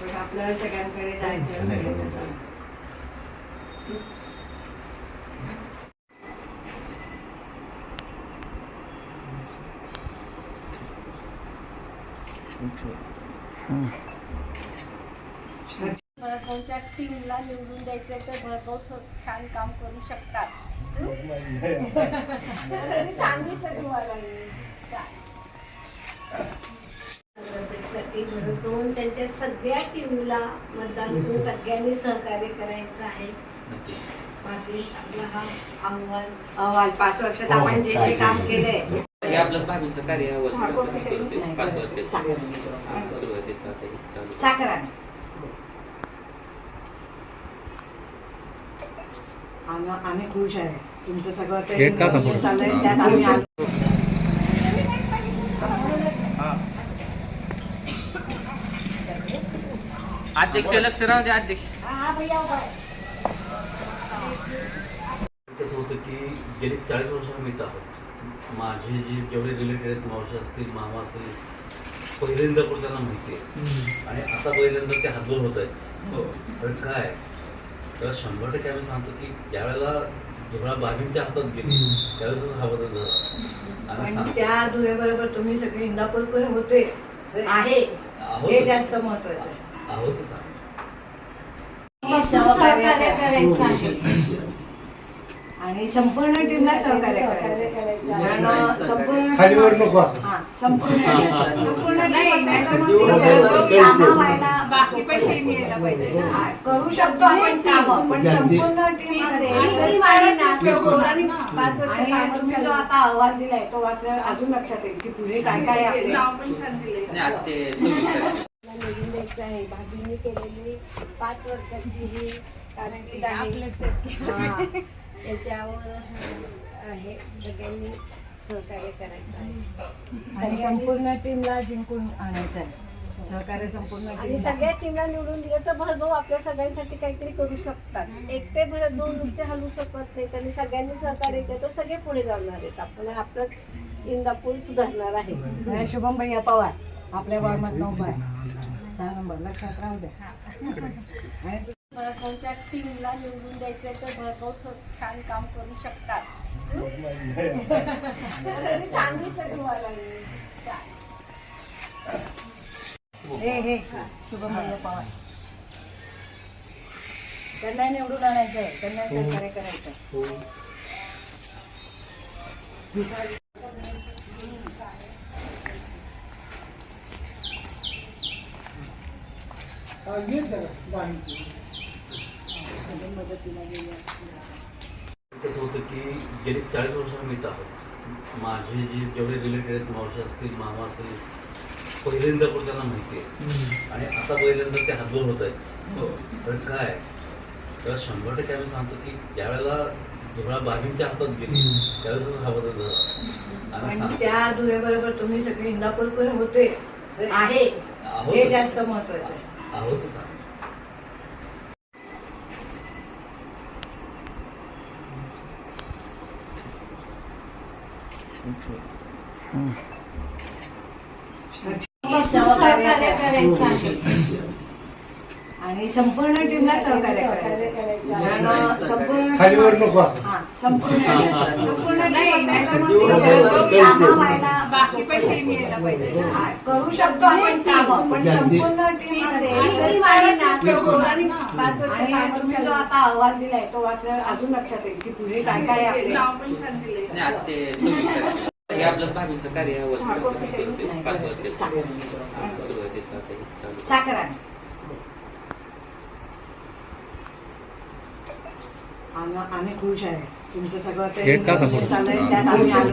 पण आपल्याला सगळ्यांकडे जायचं सगळ्यांना सांगायचं भरगावच्या टीमला निवडून द्यायचं तर स- छान काम करू शकतात. सांगितलं तुम्हाला. त्यांच्या सगळ्या टीमला मतदान करून सगळ्यांनी सहकार्य करायचं आहे. पाटील आपला हा आव्हान अहवाल पाच वर्षात आपण जे जे काम केलंय. हे आपलं कार्य आहे पाच वर्ष साखर. सुरुवातीचं आता हे चालू साखर आण. आम्ही आम्ही खुश आहे. तुमचं सगळं ते गेट का व्यवस्थित चाललंय त्यात आम्ही आज अध्यक्ष लक्ष राहू दे अध्यक्ष. कसं होतं की गेली चाळीस वर्ष आम्ही इथं आहोत. माझे जे जेवढे रिलेटेड आहेत मावशी असतील मामा असेल पहिल्यांदा पण त्यांना माहिती आहे? आणि आता पहिल्यांदा ते हातभर होत आहेत. पण काय? तर शंभर टक्के आम्ही सांगतो की ज्यावेळेला धुळा बाबींच्या हातात गेली त्यावेळेस हा बदल झाला. आम्ही पण सांगतो. त्या दुरेबरोबर तुम्ही सगळे इंदापूरकर होते आहे. आहोत हे जास्त महत्वाचं आहे. आहोतच आहोत. सहकार्य करायचं आहे. आणि संपूर्ण टीमला सहकार्य करायचं. संपूर्ण. हा, संपूर्ण संपूर्ण हा, करू शकतो आपण काम पण. संपूर्ण टीम जो. आता अहवाल दिलाय तो वाचल्यावर अजून लक्षात येईल की पुढे काय काय आहे. निवडून द्यायचं आहे. भाभींनी केलेली पाच वर्षाची ही कारकीर्द आहे हा, याच्यावर आहे. सगळ्यांनी सहकार्य करायचं आहे. आणि संपूर्ण टीमला जिंकून आणायचं आहे. सहकार्य संपूर्ण आणि. सगळ्या टीमला निवडून दिलं तर भरभाऊ आपल्या सगळ्यांसाठी काहीतरी करू शकतात. एकटे भर दोन नुसते हलू शकत नाही त्यांनी सगळ्यांनी सहकार्य केलं तर सगळे पुढे जाणार आहेत. आपण आपलं इंदापूर सुधारणार आहे. शुभम भैया पवार. आपल्या वार्मात उभा आहे सहा नंबर. लक्षात राहू द्या आणि भरगावच्या टीमला निवडून द्यायचं तर स- छान काम करू शकतात. सांगितलं तुम्हाला? हे हे. शुभम भैया पवार. त्यांना निवडून आणायचं आहे त्यांना सहकार्य करायचं कसं होतं की गेली चाळीस वर्ष आम्ही इथं आहोत माझे जे जेवढे रिलेटेड आहेत मावशी असतील मामा असेल पहिल्यांदा पण त्यांना माहिती आहे? आणि आता पहिल्यांदा ते हातभर होत आहेत. पण काय? तर शंभर टक्के आम्ही सांगतो की ज्यावेळेला धुळा बाबींच्या हातात गेली त्यावेळेस हा बदल झाला. त्या दुरेबरोबर तुम्ही सगळे इंदापूरकर होते आहे. हे जास्त महत्वाचं आहे. आहोतच आहोत. सहकार्य करायचं आहे. आणि संपूर्ण टीमला सहकार्य सहकार्य करायचं. कारण संपूर्ण खालीवर नको असं. हा, संपूर्ण कामं व्हायला बाकी पण सेम यायला पाहिजे. हा, करू शकतो आपण काम पण जास्ती. संपूर्ण टीम असेल आणि तुम्ही जो. आता अहवाल दिलाय तो वाचल्यावर अजून लक्षात येईल की पुढे काय काय आहे. आपले. नाही आता ते सव्वीस तारखेला. हे आपलं भाभीचं कार्य आहे चहा कॉफी काही नाही, पाच वर्ष साखर. सुरुवातीचं आता हे चालू साखर आण. आम्ही आम्ही खुश आहे. तुमचं सगळं ते गेट का व्यवस्थित चाललंय त्यात आम्ही आज